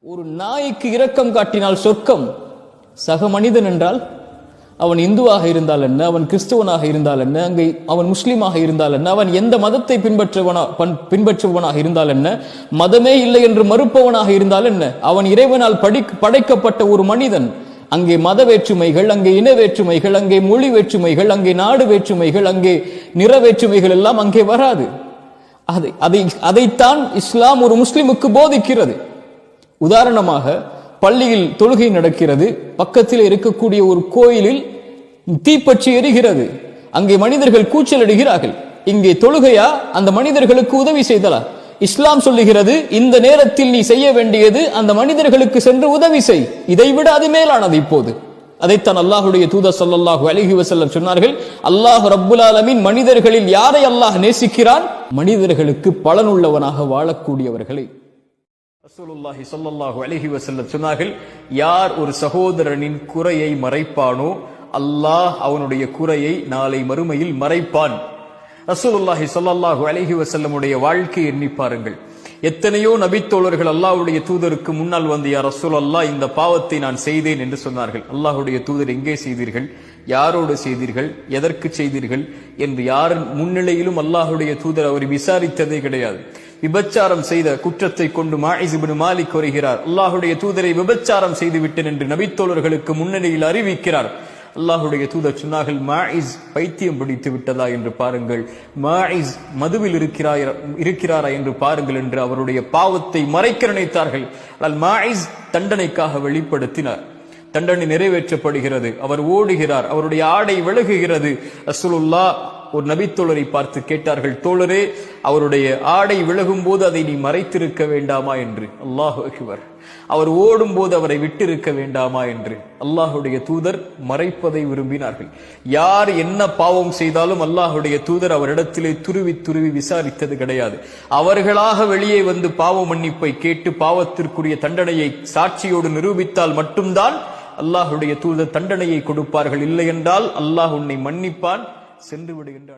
ஒரு நாய்க்கு இரக்கம் காட்டினால் சொர்க்கம். சக மனிதன் என்றால் அவன் இந்துவாக இருந்தால் என்ன? அவன் கிறிஸ்துவனாக இருந்தால் என்ன? அங்கே அவன் முஸ்லீமாக இருந்தால் என்ன? அவன் எந்த மதத்தை பின்பற்றுவனா பன்- பின்பற்றுபவனாக இருந்தால் என்ன? மதமே இல்லை என்று மறுப்பவனாக இருந்தால் என்ன? அவன் இறைவனால் படி படைக்கப்பட்ட ஒரு மனிதன். அங்கே மத வேற்றுமைகள் அங்கே இன வேற்றுமைகள் அங்கே மொழி வேற்றுமைகள் அங்கே நாடு வேற்றுமைகள் அங்கே நிற வேற்றுமைகள் எல்லாம் அங்கே வராது. அதை அதை அதைத்தான் இஸ்லாம் ஒரு முஸ்லிமுக்கு போதிக்கிறது. உதாரணமாக பள்ளியில் தொழுகை நடக்கிறது பக்கத்தில் இருக்கக்கூடிய ஒரு கோயிலில் தீப்பற்றி எரிகிறது. அங்கே மனிதர்கள் கூச்சலிடுகிறார்கள். இங்கே தொழுகையா? அந்த மனிதர்களுக்கு உதவி செய்தலா? இஸ்லாம் சொல்லுகிறது இந்த நேரத்தில் நீ செய்ய வேண்டியது அந்த மனிதர்களுக்கு சென்று உதவி செய். இதை விட அது மேலானது இப்போது. அதைத்தான் அல்லாஹுடைய தூதர் சொல்லல்லாஹு அலிஹி வசல்லம் சொன்னார்கள் அல்லாஹ் ரப்புல் ஆலமின் மனிதர்களில் யாரை அல்லாஹ் நேசிக்கிறான்? மனிதர்களுக்கு பலனுள்ளவனாக வாழக்கூடியவர்களை ரசூலுல்லாஹி சொல்லல்லாஹு அலைஹி வஸல்லம் சொன்னார்கள் யார் ஒரு சகோதரனின் குறையை மறைப்பானோ அல்லாஹ் அவனுடைய குறையை நாளை மறுமையில் மறைப்பான். ரசூலுல்லாஹி சொல்லல்லாஹு அலைஹி வசல்லமுடைய வாழ்க்கை எண்ணி பாருங்கள். எத்தனையோ நபித்தோழர்கள் அல்லாஹ்வுடைய தூதருக்கு முன்னால் வந்து யார் ரசூல் அல்லாஹ் இந்த பாவத்தை நான் செய்தேன் என்று சொன்னார்கள். அல்லாஹ்வுடைய தூதர் எங்கே செய்தீர்கள்? யாரோடு செய்தீர்கள்? எதற்கு செய்தீர்கள்? என்று யாரின் முன்னிலையிலும் அல்லாஹுடைய தூதர் அவர் விசாரித்ததே கிடையாது. விபச்சாரம் செய்த குற்றத்தை கொண்டு மாயிஸ் மாலிக் வருகிறார் அல்லாஹுடைய தூதரை விபச்சாரம் செய்து விட்டேன் என்று நபித்தோழர்களுக்கு முன்னணியில் அறிவிக்கிறார். அல்லாஹுடைய தூதர் சொன்னார்கள் மாயிஸ் பைத்தியம் பிடித்து விட்டதா என்று பாருங்கள். மாயிஸ் மதுவில் இருக்கிறாய் இருக்கிறாரா என்று பாருங்கள் என்று அவருடைய பாவத்தை மறைக்க நினைத்தார்கள். ஆனால் மாயிஸ் தண்டனைக்காக வெளிப்படுத்தினார். தண்டனை நிறைவேற்றப்படுகிறது. அவர் ஓடுகிறார். அவருடைய ஆடை விலகுகிறது. அசுலுல்லா ஒரு நபித்தோழரை பார்த்து கேட்டார்கள் தோழரே அவருடைய ஆடை விலகும் போது அதை நீ மறைத்திருக்க வேண்டாமா என்று? அல்லாஹு அக்பர். அவர் ஓடும் போது அவரை விட்டிருக்க வேண்டாமா என்று. அல்லாஹுடைய தூதர் மறைப்பதை விரும்பினார்கள். யார் என்ன பாவம் செய்தாலும் அல்லாஹுடைய தூதர் அவரிடத்திலே துருவி துருவி விசாரித்தது கிடையாது. அவர்களாக வெளியே வந்து பாவ மன்னிப்பை கேட்டு பாவத்திற்குரிய தண்டனையை சாட்சியோடு நிரூபித்தால் மட்டும்தான் அல்லாஹுடைய தூதர் தண்டனையை கொடுப்பார்கள். இல்லை என்றால் அல்லாஹ் உன்னை மன்னிப்பான் சென்று விடுகின்றான்